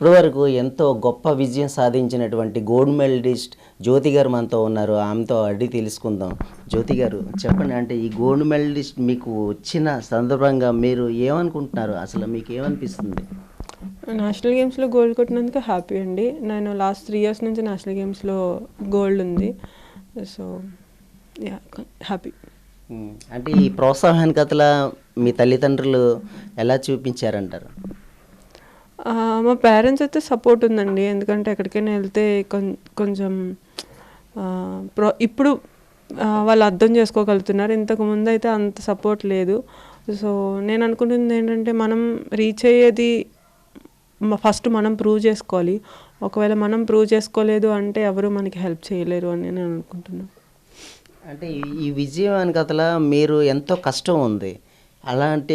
ఇప్పటి వరకు ఎంతో గొప్ప విజయం సాధించినటువంటి గోల్డ్ మెడలిస్ట్ జ్యోతి గారు మనతో ఉన్నారు. ఆమెతో అడిగి తెలుసుకుందాం. జ్యోతి గారు చెప్పండి అంటే ఈ గోల్డ్ మెడలిస్ట్ మీకు వచ్చిన సందర్భంగా మీరు ఏమనుకుంటున్నారు? అసలు మీకు ఏమనిపిస్తుంది? నేషనల్ గేమ్స్లో గోల్డ్ కొట్టినందుకు హ్యాపీ అండి. నేను లాస్ట్ త్రీ ఇయర్స్ నుంచి నేషనల్ గేమ్స్లో గోల్డ్ ఉంది. So yeah happy. అంటే ఈ ప్రోత్సాహానికతల మీ తల్లిదండ్రులు ఎలా చూపించారంటారు? మా పేరెంట్స్ అయితే సపోర్ట్ ఉందండి. ఎందుకంటే ఎక్కడికైనా వెళ్తే కొంచెం ప్రో ఇప్పుడు వాళ్ళు అర్థం చేసుకోగలుగుతున్నారు. ఇంతకు ముందు అయితే అంత సపోర్ట్ లేదు. సో నేను అనుకుంటుంది ఏంటంటే మనం రీచ్ అయ్యేది ఫస్ట్ మనం ప్రూవ్ చేసుకోవాలి. ఒకవేళ మనం ప్రూవ్ చేసుకోలేదు అంటే ఎవరు మనకి హెల్ప్ చేయలేరు అని నేను అనుకుంటున్నాను అంటే ఈ- ఈ విజయం మీరు ఎంతో కష్టం ఉంది. అలాంటి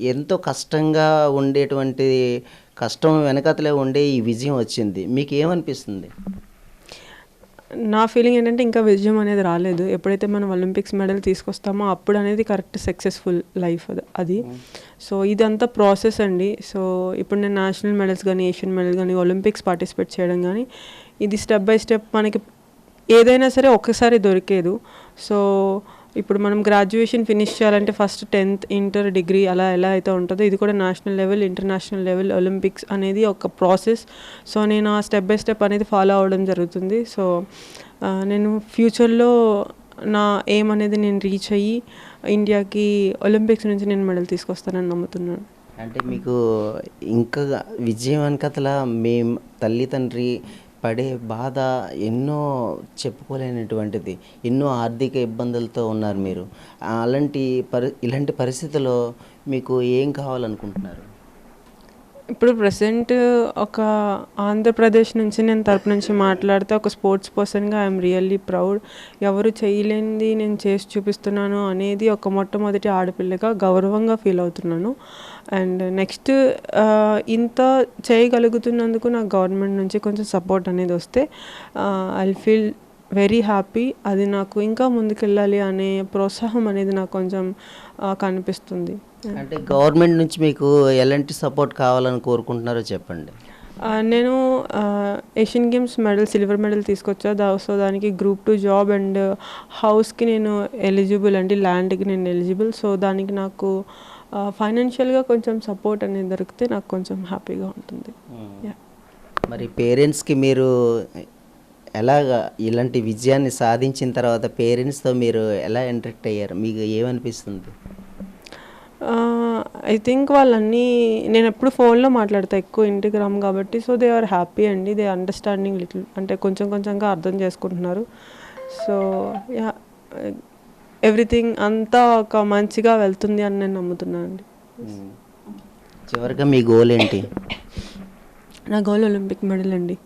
ఎంతో కష్టంగా ఉండేటువంటి కష్టం వెనకతలే ఉండే ఈ విజయం వచ్చింది. మీకు ఏమనిపిస్తుంది నా ఫీలింగ్ ఏంటంటే ఇంకా విజయం అనేది రాలేదు. ఎప్పుడైతే మనం ఒలింపిక్స్ మెడల్ తీసుకొస్తామో అప్పుడు అనేది కరెక్ట్ సక్సెస్ఫుల్ లైఫ్ అది. సో ఇదంతా ప్రాసెస్ అండి. సో ఇప్పుడు నేను నేషనల్ మెడల్స్ కానీ ఏషియన్ మెడల్ కానీ ఒలింపిక్స్ పార్టిసిపేట్ చేయడం కానీ ఇది స్టెప్ బై స్టెప్ మనకి ఏదైనా సరే ఒక్కసారి దొరికేదు. సో ఇప్పుడు మనం గ్రాడ్యుయేషన్ ఫినిష్ చేయాలంటే ఫస్ట్ టెన్త్ ఇంటర్ డిగ్రీ అలా ఎలా అయితే ఉంటుందో ఇది కూడా national level international level Olympics అనేది ఒక ప్రాసెస్ సో నేను ఆ స్టెప్ బై స్టెప్ అనేది ఫాలో అవ్వడం జరుగుతుంది. సో నేను ఫ్యూచర్లో నా ఎయిమ్ అనేది నేను రీచ్ అయ్యి ఇండియాకి ఒలింపిక్స్ నుంచి నేను మెడల్ తీసుకొస్తానని నమ్ముతున్నాను. అంటే మీకు ఇంకా విజయం వెనకతల మీ తల్లి తండ్రి పడే బాధ ఎన్నో చెప్పుకోలేనటువంటిది ఎన్నో ఆర్థిక ఇబ్బందులతో ఉన్నారు మీరు. అలాంటి పరి ఇలాంటి పరిస్థితుల్లో మీకు ఏం కావాలనుకుంటున్నారు? ఇప్పుడు ప్రజెంట్ ఒక ఆంధ్రప్రదేశ్ నుంచి నేను తరపు నుంచి మాట్లాడితే ఒక స్పోర్ట్స్ పర్సన్గా ఐఎమ్ రియల్లీ ప్రౌడ్. ఎవరు చేయలేనిది నేను చేసి చూపిస్తున్నాను అనేది ఒక మొట్టమొదటి ఆడపిల్లగా గౌరవంగా ఫీల్ అవుతున్నాను. అండ్ నెక్స్ట్ ఇంత చేయగలుగుతున్నందుకు నాకు గవర్నమెంట్ నుంచి కొంచెం సపోర్ట్ అనేది వస్తే ఐ ఫీల్ వెరీ హ్యాపీ. అది నాకు ఇంకా ముందుకెళ్ళాలి అనే ప్రోత్సాహం అనేది నాకు కొంచెం కనిపిస్తుంది. అంటే గవర్నమెంట్ నుంచి మీకు ఎలాంటి సపోర్ట్ కావాలని కోరుకుంటున్నారో చెప్పండి. నేను Asian games medal silver medal తీసుకొచ్చా దా సో దానికి గ్రూప్ టూ జాబ్ అండ్ హౌస్కి నేను ఎలిజిబుల్ అండి ల్యాండ్కి నేను ఎలిజిబుల్. సో దానికి నాకు ఫైనాన్షియల్గా కొంచెం సపోర్ట్ అనేది దొరికితే నాకు కొంచెం హ్యాపీగా ఉంటుంది. యా మరి పేరెంట్స్కి మీరు ఎలాగా ఇలాంటి విజయాన్ని సాధించిన తర్వాత పేరెంట్స్తో మీరు ఎలా ఇంటరాక్ట్ అయ్యారు మీకు ఏమనిపిస్తుంది? ఐ థింక్ వాళ్ళన్నీ నేను ఎప్పుడు ఫోన్లో మాట్లాడతా ఎక్కువ ఇంటికి రాము కాబట్టి. సో దే ఆర్ హ్యాపీ అండి. దే అండర్స్టాండింగ్ లిటిల్ అంటే కొంచెం కొంచెంగా అర్థం చేసుకుంటున్నారు. సో యా ఎవ్రీథింగ్ అంతా ఒక మంచిగా వెళ్తుంది అని నేను నమ్ముతున్నాను అండి. చివరిగా మీ గోల్ ఏంటి? నా గోల్ ఒలింపిక్ మెడల్ అండి.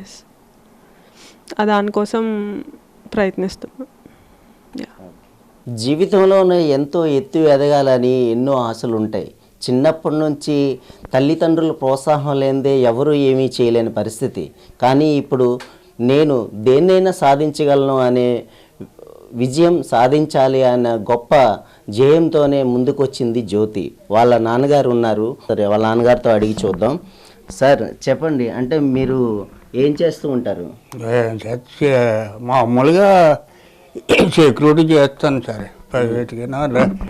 ఎస్ దానికోసం ప్రయత్నిస్తున్నాను జీవితంలోనే ఎంతో ఎత్తు ఎదగాలని ఎన్నో ఆశలు ఉంటాయి చిన్నప్పటి నుంచి తల్లిదండ్రుల ప్రోత్సాహం లేనిదే ఎవరూ ఏమీ చేయలేని పరిస్థితి. కానీ ఇప్పుడు నేను దేన్నైనా సాధించగలను అనే విజయం సాధించాలి అన్న గొప్ప జయంతోనే ముందుకొచ్చింది జ్యోతి. వాళ్ళ నాన్నగారు ఉన్నారు. సరే వాళ్ళ నాన్నగారితో అడిగి చూద్దాం. సార్ చెప్పండి. అంటే మీరు ఏం చేస్తూ ఉంటారు? మామూలుగా సెక్యూరిటీ చేస్తాను సార్. ప్రైవేట్గా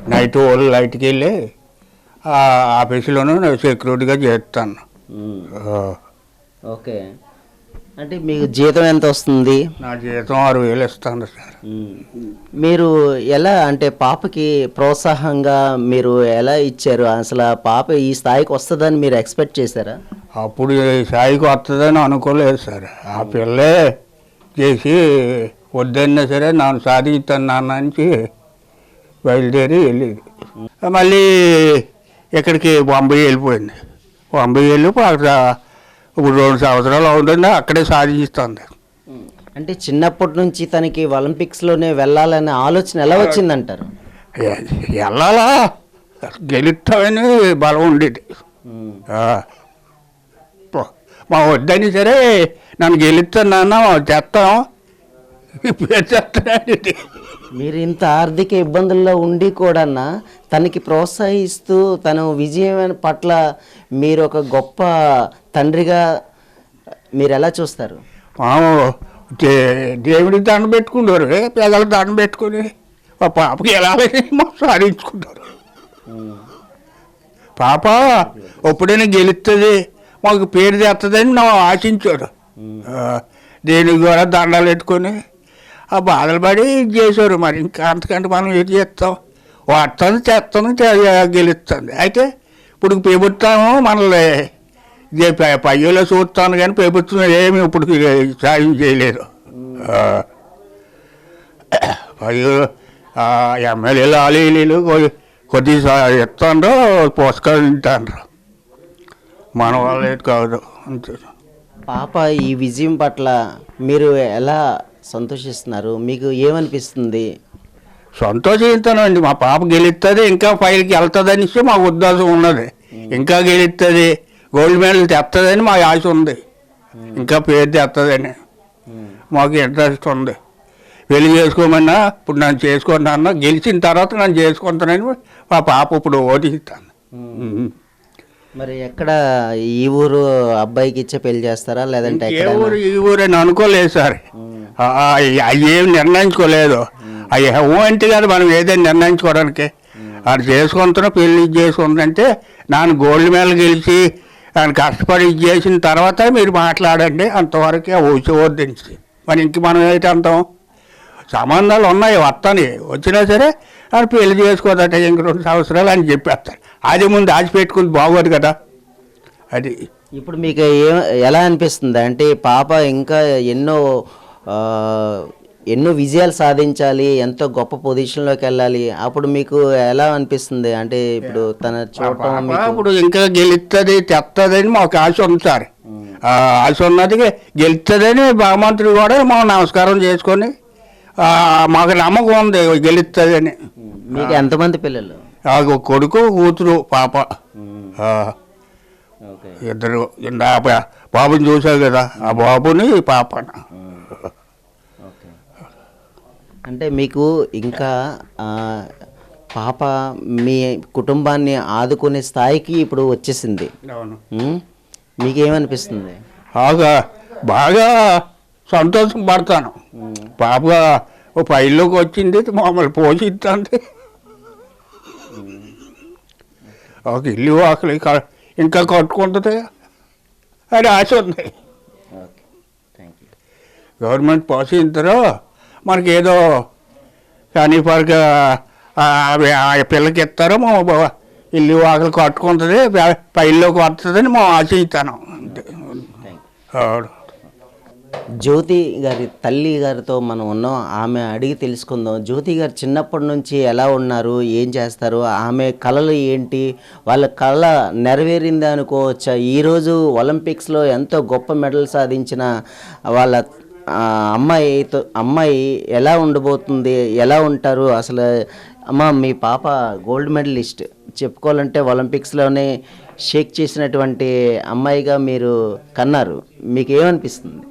నైట్ వాళ్ళు లైట్కి వెళ్ళి ఆ ఆఫీసులోనూ సెక్యూరిటీగా చేస్తాను. ఆ, ఓకే. అంటే మీకు జీతం ఎంత వస్తుంది? నా జీతం ఆరు వేలు ఇస్తాను సార్. మ్మ్. మీరు ఎలా అంటే పాపకి ప్రోత్సాహంగా మీరు ఎలా ఇచ్చారు? అసలు పాప ఈ స్థాయికి వస్తుందని మీరు ఎక్స్పెక్ట్ చేశారా? అప్పుడు ఈ స్థాయికి వస్తుందని అనుకోలేదు సార్. ఆ పిల్లే చేసి వద్దన్నా సరే నన్ను సాధిస్తాను నాన్న నుంచి బయలుదేరి వెళ్ళేది. మళ్ళీ ఇక్కడికి బొంబాయి వెళ్ళిపోయింది. బొంబాయి వెళ్ళి అక్కడ ఇప్పుడు రెండు సంవత్సరాలు అవుతుంది అక్కడే సాధిస్తుంది. అంటే చిన్నప్పటి నుంచి తనకి ఒలింపిక్స్లోనే వెళ్ళాలనే ఆలోచన ఎలా వచ్చిందంటారు? వెళ్ళాలా? గెలుస్తామని బలం ఉండేది. మా వద్దని సరే నన్ను గెలుస్తాను నాన్న చేస్తాం మీరు ఇంత ఆర్థిక ఇబ్బందుల్లో ఉండి కూడా తనకి ప్రోత్సహిస్తూ తను విజయం పట్ల మీరు ఒక గొప్ప తండ్రిగా మీరు ఎలా చూస్తారు? దేవుడికి దండం పెట్టుకుంటారు పిల్లలకు దండం పెట్టుకుని మా పాపకి ఎలా సాధించుకుంటారు పాప ఎప్పుడైనా గెలుస్తుంది మాకు పేరు తెస్తుందని నా ఆశించారు. దేనికి కూడా దండాలు పెట్టుకొని ఆ బాధలు పడి ఇది చేశారు. మరి ఇంకా అంతకంటే మనం ఏం చేస్తాం? వస్తుంది తెస్తుంది గెలుస్తుంది అయితే ఇప్పుడు ప్రభుత్వం మనల్ని పయ్యలో చూస్తాను కానీ ప్రభుత్వం ఏమి ఇప్పుడు సాయం చేయలేదు. పయ్యో ఎమ్మెల్యేలు ఆలీలు కొద్దిగా ఇస్తాండ్రు తింటాండ్రు మన వాళ్ళే కాదు. అంతే. పాప ఈ విజయం పట్ల మీరు ఎలా సంతోషిస్తున్నారు. మీకు ఏమనిపిస్తుంది? సంతోషిస్తానండి మా పాప గెలుస్తుంది ఇంకా పైకి వెళ్తుంది అనేసి మా ఉద్దేశం ఉన్నది. ఇంకా గెలుస్తుంది గోల్డ్ మెడల్ తెస్తుందని మా ఆశ ఉంది. ఇంకా పేరు తెస్తుందని మాకు ఇంట్రెస్ట్ ఉంది. పెళ్ళి చేసుకోమన్నా ఇప్పుడు నన్ను చేసుకుంటాను గెలిచిన తర్వాత నన్ను చేసుకుంటానని మా పాప ఇప్పుడు ఓటిస్తాను మరి ఎక్కడ ఈ ఊరు అబ్బాయికి ఇచ్చే పెళ్ళి చేస్తారా? లేదంటే ఏ ఊరు ఈ ఊరు అని అనుకోలేదు సార్. అవి ఏం నిర్ణయించుకోలేదు. అవి అంటే కాదు మనం ఏదైనా నిర్ణయించుకోవడానికి అది చేసుకుంటున్నా పెళ్ళి చేసుకుందంటే నాన్న గోల్డ్ మెడల్ గెలిచి ఆయన కష్టపడి ఇది చేసిన తర్వాత మీరు మాట్లాడండి అంతవరకే ఊచవద్దని మరి ఇంక మనం ఏంటి అంటాం? సంబంధాలు ఉన్నాయి వస్తాయి. వచ్చినా సరే ఆయన పెళ్ళి చేసుకోదట ఇంక రెండు సంవత్సరాలు అని చెప్పేస్తారు. అది ముందు ఆశ పెట్టుకుంది బాగోదు కదా. అది. ఇప్పుడు మీకు ఏ ఎలా అనిపిస్తుంది? అంటే పాప ఇంకా ఎన్నో ఎన్నో విజయాలు సాధించాలి ఎంతో గొప్ప పొజిషన్లోకి వెళ్ళాలి. అప్పుడు మీకు ఎలా అనిపిస్తుంది? అంటే ఇప్పుడు తన చూడటం ఇప్పుడు ఇంకా గెలుస్తుంది తెస్తుందని మాకు ఆశ ఉంది సార్. ఆ ఆశ ఉన్నది గెలుస్తుందని భగవంతుడు కూడా మనం నమస్కారం చేసుకొని మాకు నమ్మకం ఉంది గెలుస్తుందని మీకు ఎంతమంది పిల్లలు? ఆ కొడుకు కూతురు పాప. ఇద్దరు బాబుని చూసావు కదా. ఆ బాబుని పాపన. అంటే మీకు ఇంకా పాప మీ కుటుంబాన్ని ఆదుకునే స్థాయికి ఇప్పుడు వచ్చేసింది? మీకేమనిపిస్తుంది? బాగా బాగా సంతోషం పడతాను. పాప ఓ పైలోకి వచ్చింది మమ్మల్ని పోషిస్తుంది ఒక ఇల్లు ఆకలి ఇంకా కట్టుకుంటుంది. అని ఆశ ఉంది. గవర్నమెంట్ పోషించరు మనకి ఏదో కానీ పరికి ఆ పిల్లకి ఇస్తారో మా ఇల్లు వాకలు కట్టుకుంటుంది పైల్లోకి వస్తుందని మా ఆశిస్తాను జ్యోతి గారి తల్లి గారితో మనం ఉన్నాం. ఆమె అడిగి తెలుసుకుందాం. జ్యోతి గారు చిన్నప్పటి నుంచి ఎలా ఉన్నారు? ఏం చేస్తారు? ఆమె కళలు ఏంటి? వాళ్ళ కళ నెరవేరింది అనుకోవచ్చా ఈరోజు ఒలింపిక్స్లో ఎంతో గొప్ప మెడల్ సాధించిన వాళ్ళ ఆ, అమ్మాయితో అమ్మాయి ఎలా ఉండబోతుంది ఎలా ఉంటారు? అసలు అమ్మ మీ పాప గోల్డ్ మెడలిస్ట్. చెప్పుకోవాలంటే ఒలింపిక్స్లోనే షేక్ చేసినటువంటి అమ్మాయిగా మీరు కన్నారు. మీకు ఏమనిపిస్తుంది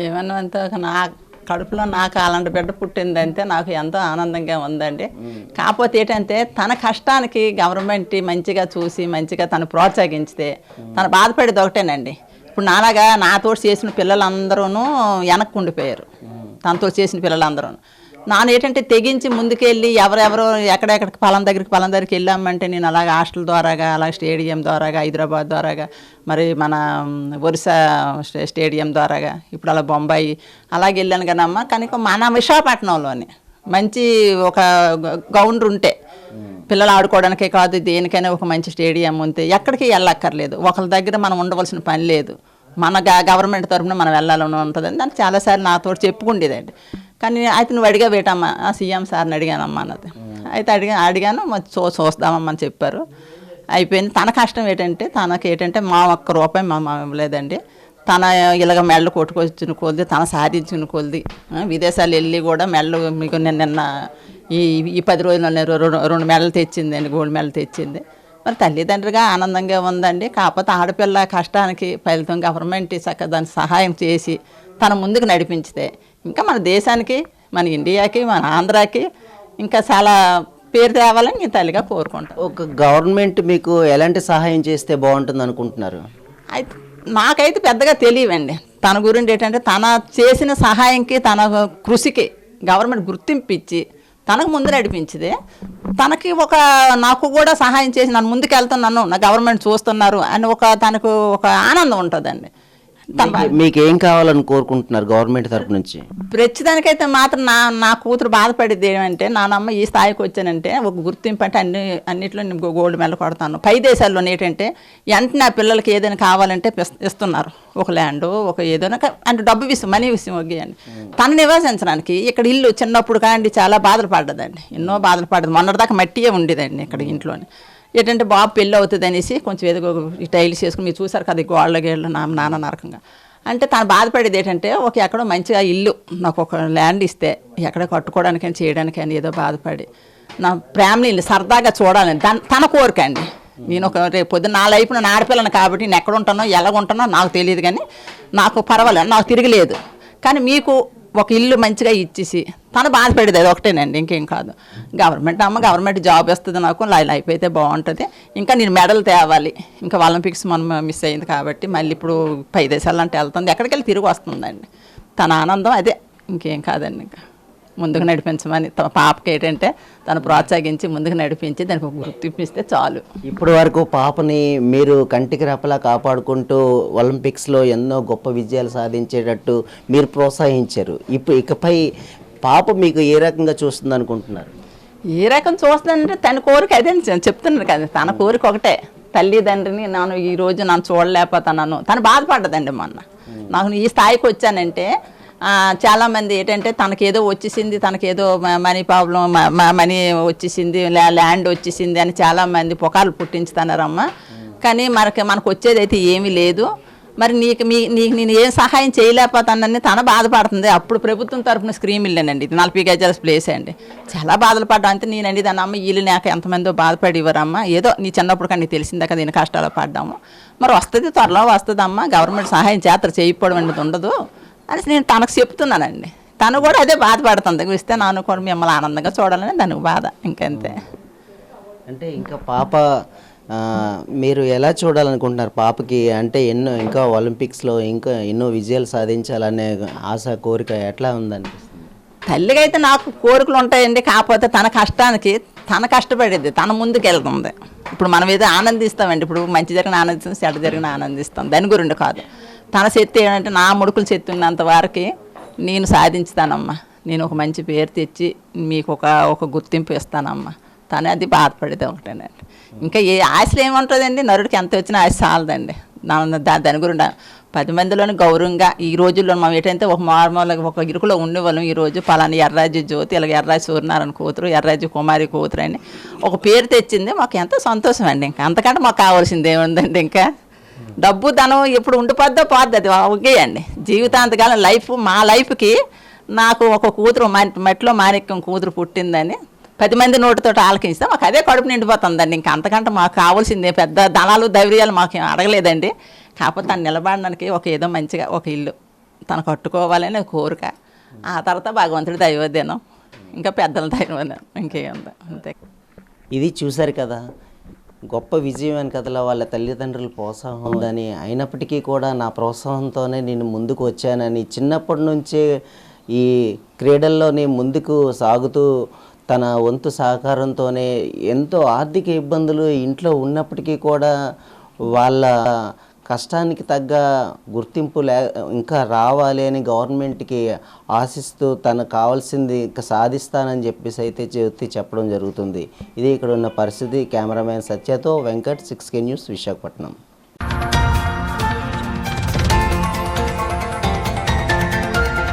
ఏమన్నంత నా కడుపులో నాకు అలాంటి బిడ్డ పుట్టిందంటే నాకు ఎంతో ఆనందంగా ఉందండి. కాకపోతే ఏంటంటే తన కష్టానికి గవర్నమెంట్ మంచిగా చూసి మంచిగా తను ప్రోత్సహించితే తను బాధపడేది ఒకటేనండి. ఇప్పుడు నాలాగా నాతో చేసిన పిల్లలందరూ వెనక్కి ఉండిపోయారు తనతో చేసిన పిల్లలందరూ నాన్న ఏంటంటే తెగించి ముందుకెళ్ళి ఎవరెవరో ఎక్కడెక్కడికి పలాన దగ్గరికి పలాన దగ్గరికి వెళ్ళామంటే నేను అలాగ హాస్టల్ ద్వారాగా అలాగే స్టేడియం ద్వారాగా హైదరాబాద్ ద్వారాగా మరి మన ఒరిస్సా స్టే- స్టేడియం ద్వారాగా ఇప్పుడు అలా బొంబాయి అలాగే వెళ్ళాను కదమ్మా. కనుక మన విశాఖపట్నంలోనే మంచి ఒక గౌండర్ ఉంటే పిల్లలు ఆడుకోవడానికే కాదు దేనికైనా ఒక మంచి స్టేడియం ఉంటే ఎక్కడికి వెళ్ళక్కర్లేదు. ఒకరి దగ్గర మనం ఉండవలసిన పని లేదు. మన గవర్నమెంట్ తరఫున మనం వెళ్ళాలని ఉంటుందని దాన్ని చాలాసార్లు నాతో చెప్పుకుండేదండి. కానీ అయితే నువ్వు అడిగా వేటమ్మా ఆ సీఎం సార్ని అడిగానమ్మా అన్నది. అయితే అడిగా అడిగాను చూ చూస్తామమ్మా అని చెప్పారు. అయిపోయింది. తన కష్టం ఏంటంటే తనకి ఏంటంటే మా ఒక్క రూపాయి మా మా ఇవ్వలేదండి. తన ఇలాగ మెళ్ళు కొట్టుకొచ్చిన కొలిది తన సాధించిన కొలిది విదేశాలు వెళ్ళి కూడా మెళ్ళు మీకు నిన్న ఈ ఈ పది రోజులు రెండు రెండు మెడలు తెచ్చిందండి గోల్డ్ మెడల్ తెచ్చింది. మరి తల్లిదండ్రిగా ఆనందంగా ఉందండి. కాకపోతే ఆడపిల్ల కష్టానికి ఫలితం గవర్నమెంట్ చక్కగా దానికి సహాయం చేసి తన ముందుకు నడిపించితే ఇంకా మన దేశానికి మన ఇండియాకి మన ఆంధ్రాకి ఇంకా చాలా పేరు తేవాలని నేను తల్లిగా కోరుకుంటాను. ఒక గవర్నమెంట్ మీకు ఎలాంటి సహాయం చేస్తే బాగుంటుంది అనుకుంటున్నారు? అయితే నాకైతే పెద్దగా తెలియవండి. తన గురించి ఏంటంటే తన చేసిన సహాయంకి తన కృషికి గవర్నమెంట్ గుర్తింపు ఇచ్చి తనకు ముందు నడిపించింది. తనకి ఒక నాకు కూడా సహాయం చేసి నన్ను ముందుకు వెళ్తున్నాను నా గవర్నమెంట్ చూస్తున్నారు అని ఒక తనకు ఒక ఆనందం ఉంటుందండి. మీకు- ఏం కావాలని కోరుకుంటున్నారు గవర్నమెంట్ తరపు నుంచి? ప్రతిదానికైతే మాత్రం నా నా కూతురు బాధపడేది ఏమంటే నానమ్మ ఈ స్థాయికి వచ్చానంటే ఒక గుర్తింపు అంటే అన్ని అన్నిట్లో నేను గోల్డ్ మెడల్ కొడతాను. పై దేశాల్లో ఏంటంటే వెంటనే ఆ పిల్లలకి ఏదైనా కావాలంటే ఇస్తున్నారు. ఒక ల్యాండ్ ఒక ఏదైనా అంటే డబ్బు విషయం మనీ విషయం ఒగ్గియండి తను నివాసించడానికి ఇక్కడ ఇల్లు చిన్నప్పుడు కాండి చాలా బాధలు పడ్డదండి. ఎన్నో బాధలు పడ్డది. మొన్నటిదాకా మట్టియే ఉండేదండి ఇక్కడ ఇంట్లోనే. ఏంటంటే బాబు పెళ్ళి అవుతుంది అనేసి కొంచెం ఏదో ఈ టైల్స్ వేసుకుని మీరు చూసారు కదా గోళ్ళ గేళ్ళ నా నాన్న నరకంగా. అంటే తను బాధపడేది ఏంటంటే ఒక ఎక్కడో మంచిగా ఇల్లు నాకు ఒక ల్యాండ్ ఇస్తే ఎక్కడ కట్టుకోవడానికని చేయడానికని ఏదో బాధపడి నా ఫ్యామిలీని సరదాగా చూడాలని. దాని తన కోరిక అండి. నేను ఒక రేపు పొద్దున్న నా లైఫ్ నా ఆడపిల్లను కాబట్టి నేను ఎక్కడ ఉంటానో ఎలా ఉంటానో నాకు తెలియదు కానీ నాకు పర్వాలేదు నాకు తిరగలేదు. కానీ మీకు ఒక ఇల్లు మంచిగా ఇచ్చేసి తను బాధపడేది అది ఒకటేనండి ఇంకేం కాదు. గవర్నమెంట్ అమ్మ గవర్నమెంట్ జాబ్ వస్తుంది నాకు లై- లైఫ్ అయితే బాగుంటుంది. ఇంకా నేను మెడల్ తేవాలి. ఇంకా ఒలింపిక్స్ మనం మిస్ అయింది కాబట్టి మళ్ళీ ఇప్పుడు పై దేశాలంటే వెళ్తుంది. ఎక్కడికి వెళ్ళి తిరిగి వస్తుందండి. తన ఆనందం అదే ఇంకేం కాదండి ఇంకా. ముందుకు నడిపించమని తమ పాపకి ఏంటంటే తను ప్రోత్సహించి ముందుకు నడిపించి దానికి ఒక గుర్తింపు ఇస్తే చాలు. ఇప్పటి వరకు పాపని మీరు కంటికి రెప్పలా కాపాడుకుంటూ ఒలింపిక్స్లో ఎన్నో గొప్ప విజయాలు సాధించేటట్టు మీరు ప్రోత్సహించారు. ఇప్పుడు ఇకపై పాప మీకు ఏ రకంగా చూస్తుంది అనుకుంటున్నారు? ఏ రకం చూస్తుందంటే తన కోరిక అదే నేను చెప్తున్నాను కదా తన కోరిక ఒకటే. తల్లిదండ్రిని నేను ఈ రోజు నన్ను చూడలేకపోతున్నాను. తను బాధపడ్డదండి మొన్న. నాకు ఈ స్థాయికి వచ్చానంటే చాలామంది ఏంటంటే తనకేదో వచ్చేసింది తనకేదో మనీ ప్రాబ్లం మనీ వచ్చేసింది ల్యాండ్ వచ్చేసింది అని చాలామంది పొకాలు పుట్టించుతున్నారమ్మా. కానీ మనకి మనకు వచ్చేదైతే ఏమీ లేదు. మరి నీకు మీ నీకు నేను ఏం సహాయం చేయలేకపోతానని తన బాధపడుతుంది. అప్పుడు ప్రభుత్వం తరఫున స్క్రీమ్ ఇల్లేనండి. ఇది నలభై గజాల ప్లేస్ అండి. చాలా బాధలు పడ్డా అంటే నేనండి దాని అమ్మ వీళ్ళు నాకు ఎంతమందో బాధపడి ఇవ్వరమ్మా ఏదో నీ చిన్నప్పుడు కానీ నీకు తెలిసిందే కదా నేను కష్టాలు పడ్డాము. మరి వస్తుంది త్వరలో వస్తుందమ్మా. గవర్నమెంట్ సహాయం చేత చేయకపోవడం అనేది ఉండదు. అని నేను తనకు చెప్తున్నానండి. తను కూడా అదే బాధపడుతుంది. ఇస్తే నాన్న కూడా మిమ్మల్ని ఆనందంగా చూడాలని దానికి బాధ. ఇంకంతే. అంటే ఇంకా పాప మీరు ఎలా చూడాలనుకుంటున్నారు పాపకి? అంటే ఎన్నో ఇంకా ఒలింపిక్స్లో ఇంకా ఎన్నో విజయాలు సాధించాలనే ఆశ కోరిక ఎట్లా ఉందనిపిస్తుంది? తల్లిగా అయితే నాకు కోరికలు ఉంటాయండి. కాకపోతే తన కష్టానికి తన కష్టపడేది తన ముందుకు వెళ్తుంది. ఇప్పుడు మనం ఏదో ఆనందిస్తామండి. ఇప్పుడు మంచి జరిగిన ఆనందిస్తాం చెడ్డ జరిగిన ఆనందిస్తాం. దాని గురించి కాదు. తన శక్తి ఏంటంటే నా ముడుకులు శక్తి ఉన్నంత వరకు నేను సాధించుతానమ్మా. నేను ఒక మంచి పేరు తెచ్చి మీకు ఒక ఒక గుర్తింపు ఇస్తానమ్మా. తను అది బాధపడేది ఒకటేనండి ఇంకా ఏ ఆశలు ఏముంటుందండి? నరుడికి ఎంత వచ్చినా ఆశ చాలదండి. దా- దాని గురించి పది మందిలోని గౌరవంగా ఈ రోజుల్లో మనం ఏంటంటే ఒక మామూలుగా ఒక ఇరుకులో ఉండేవాళ్ళం ఈరోజు పలాని ఎర్రాజు జ్యోతి ఇలాగ ఎర్రాజు సూర్యనారాయణ కూతురు ఎర్రాజు కుమారి కూతురు అని ఒక పేరు తెచ్చింది మాకు ఎంతో సంతోషం అండి ఇంకా అంతకంటే మాకు కావాల్సింది ఏముందండి ఇంకా? డబ్బు ధనం ఎప్పుడు ఉండిపోద్దో పోద్ది అది ఒకే అండి. జీవితాంతకాలం లైఫ్ మా లైఫ్కి నాకు ఒక కూతురు మట్- మాణిక్యం కూతురు పుట్టిందని పది మంది నోటితో ఆలకిస్తే మాకు అదే కడుపు నిండిపోతుందండి. ఇంకా అంతకంటే మాకు కావాల్సిందే పెద్ద ధనాలు ధైర్యాలు మాకు ఏం అడగలేదండి. కాకపోతే తను నిలబడడానికి ఒక ఏదో మంచిగా ఒక ఇల్లు తను కట్టుకోవాలని కోరిక. ఆ తర్వాత భగవంతుడి దైవోద్యనం ఇంకా పెద్దల దైవోద్యనం ఇంకేముంది? అంతే. ఇది చూశారు కదా గొప్ప విజయం అని కథలో వాళ్ళ తల్లిదండ్రుల ప్రోత్సాహం ఉందని అయినప్పటికీ కూడా నా ప్రోత్సాహంతోనే నేను ముందుకు వచ్చానని. చిన్నప్పటి నుంచే ఈ క్రీడల్లోనే ముందుకు సాగుతూ తన వంతు సహకారంతోనే ఎంతో ఆర్థిక ఇబ్బందులు ఇంట్లో ఉన్నప్పటికీ కూడా వాళ్ళ కష్టానికి తగ్గ గుర్తింపు లే ఇంకా రావాలి అని గవర్నమెంట్కి ఆశిస్తూ తనకు కావాల్సింది ఇంకా సాధిస్తానని చెప్పేసి అయితే చెప్తే చెప్పడం జరుగుతుంది. ఇది ఇక్కడ ఉన్న పరిస్థితి. Cameraman సత్యతో Venkat six K news Visakhapatnam.